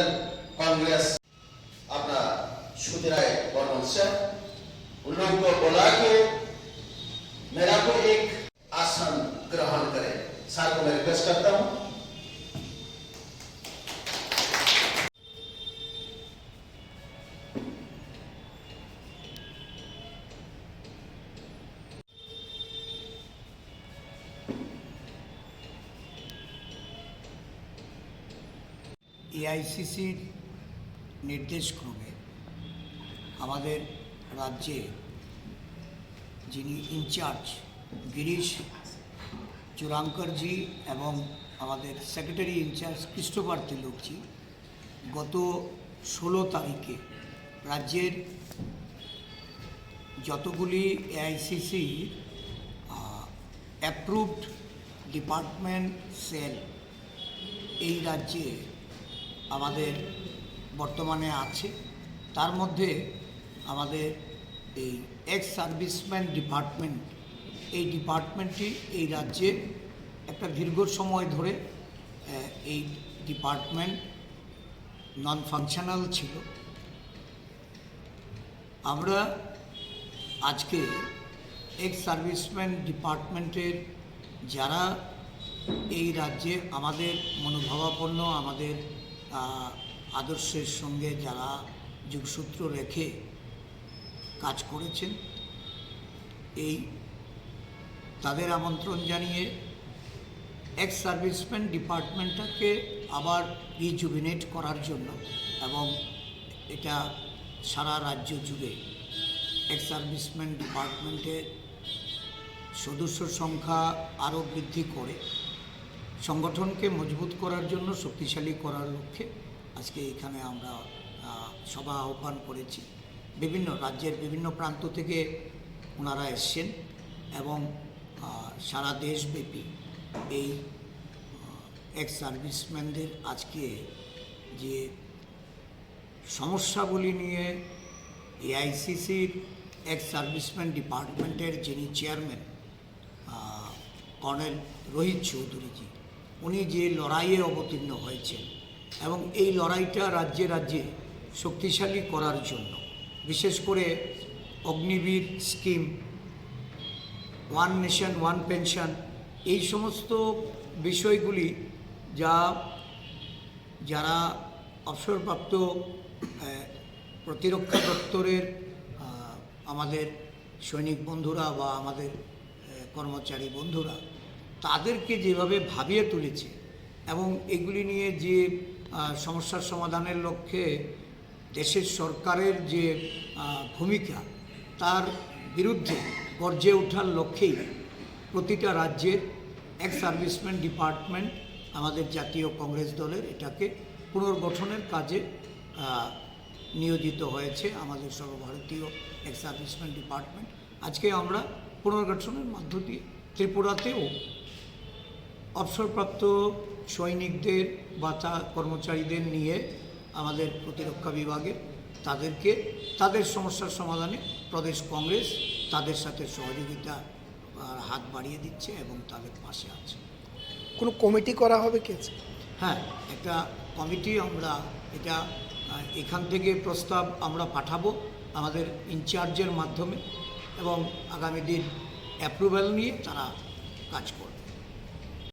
Cell Congress अपना सुधराय बर्मन से उन लोगों को बोला कि मेरा को एक आसन ग्रहण करें सर को मैं रिक्वेस्ट करता हूँ এআইসিসির নির্দেশক্রমে আমাদের রাজ্যে, যিনি ইনচার্জ গিরিশ চুরাঙ্করজি এবং আমাদের সেক্রেটারি ইনচার্জ ক্রিস্টোফার তিলকজি গত ষোলো তারিখে রাজ্যের যতগুলি এআইসিসি অ্যাপ্রুভড ডিপার্টমেন্ট সেল এই রাজ্যে আমাদের বর্তমানে আছে। তার মধ্যে আমাদের এই এক্স সার্ভিসম্যান ডিপার্টমেন্ট এই ডিপার্টমেন্টটি এই রাজ্যে একটা দীর্ঘ সময় ধরে এই ডিপার্টমেন্ট নন ফাংশনাল ছিল। আমরা আজকে এক্স সার্ভিসম্যান ডিপার্টমেন্টের যারা এই রাজ্যে আমাদের মনোভাবাপন্ন, আমাদের আদর্শের সঙ্গে যারা যুগসূত্র রেখে কাজ করেছেন, এই তাদের আমন্ত্রণ জানিয়ে এক্স সার্ভিসম্যান ডিপার্টমেন্টটাকে আবার রিজুভিনেট করার জন্য এবং এটা সারা রাজ্য জুড়ে এক্স সার্ভিসম্যান ডিপার্টমেন্টের সদস্য সংখ্যা আরও বৃদ্ধি করে। সংগঠনকে মজবুত করার জন্য, শক্তিশালী করার লক্ষ্যে আজকে এখানে আমরা সভা আহ্বান করেছি। বিভিন্ন রাজ্যের বিভিন্ন প্রান্ত থেকে ওনারা এসছেন এবং সারা দেশব্যাপী এই এক্স সার্ভিসম্যানদের আজকে যে সমস্যাগুলি নিয়ে এআইসিসির এক্স সার্ভিসম্যান ডিপার্টমেন্টের যিনি চেয়ারম্যান কর্নেল রোহিত চৌধুরীজি উনি যে লড়াইয়ে অবতীর্ণ হয়েছেন এবং এই লড়াইটা রাজ্যে রাজ্যে শক্তিশালী করার জন্য। বিশেষ করে Agniveer scheme, one nation, one pension, এই সমস্ত বিষয়গুলি যা যারা অবসরপ্রাপ্ত প্রতিরক্ষা দপ্তরের আমাদের সৈনিক বন্ধুরা বা আমাদের কর্মচারী বন্ধুরা তাদেরকে যেভাবে ভাবিয়ে তুলেছে এবং এগুলি নিয়ে যে সমস্যার সমাধানের লক্ষ্যে দেশের সরকারের যে ভূমিকা, তার বিরুদ্ধে গর্জে ওঠার লক্ষ্যেই প্রতিটা রাজ্যের এক সার্ভিসম্যান ডিপার্টমেন্ট আমাদের জাতীয় কংগ্রেস দলের এটাকে পুনর্গঠনের কাজে নিয়োজিত হয়েছে আমাদের সর্বভারতীয় এক সার্ভিসম্যান ডিপার্টমেন্ট। আজকে আমরা পুনর্গঠনের মধ্য দিয়ে ত্রিপুরাতেও অবসরপ্রাপ্ত সৈনিকদের বা তা কর্মচারীদের নিয়ে আমাদের প্রতিরক্ষা বিভাগে তাদেরকে তাদের সমস্যার সমাধানে প্রদেশ কংগ্রেস তাদের সাথে সহযোগিতা হাত বাড়িয়ে দিচ্ছে এবং তাদের পাশে আছে। কোনো কমিটি করা হবে কি আছে হ্যাঁ একটা কমিটি আমরা এটা এখান থেকে প্রস্তাব আমরা পাঠাবো আমাদের ইনচার্জের মাধ্যমে এবং আগামী দিন অ্যাপ্রুভ্যাল নিয়ে তারা কাজ করবে।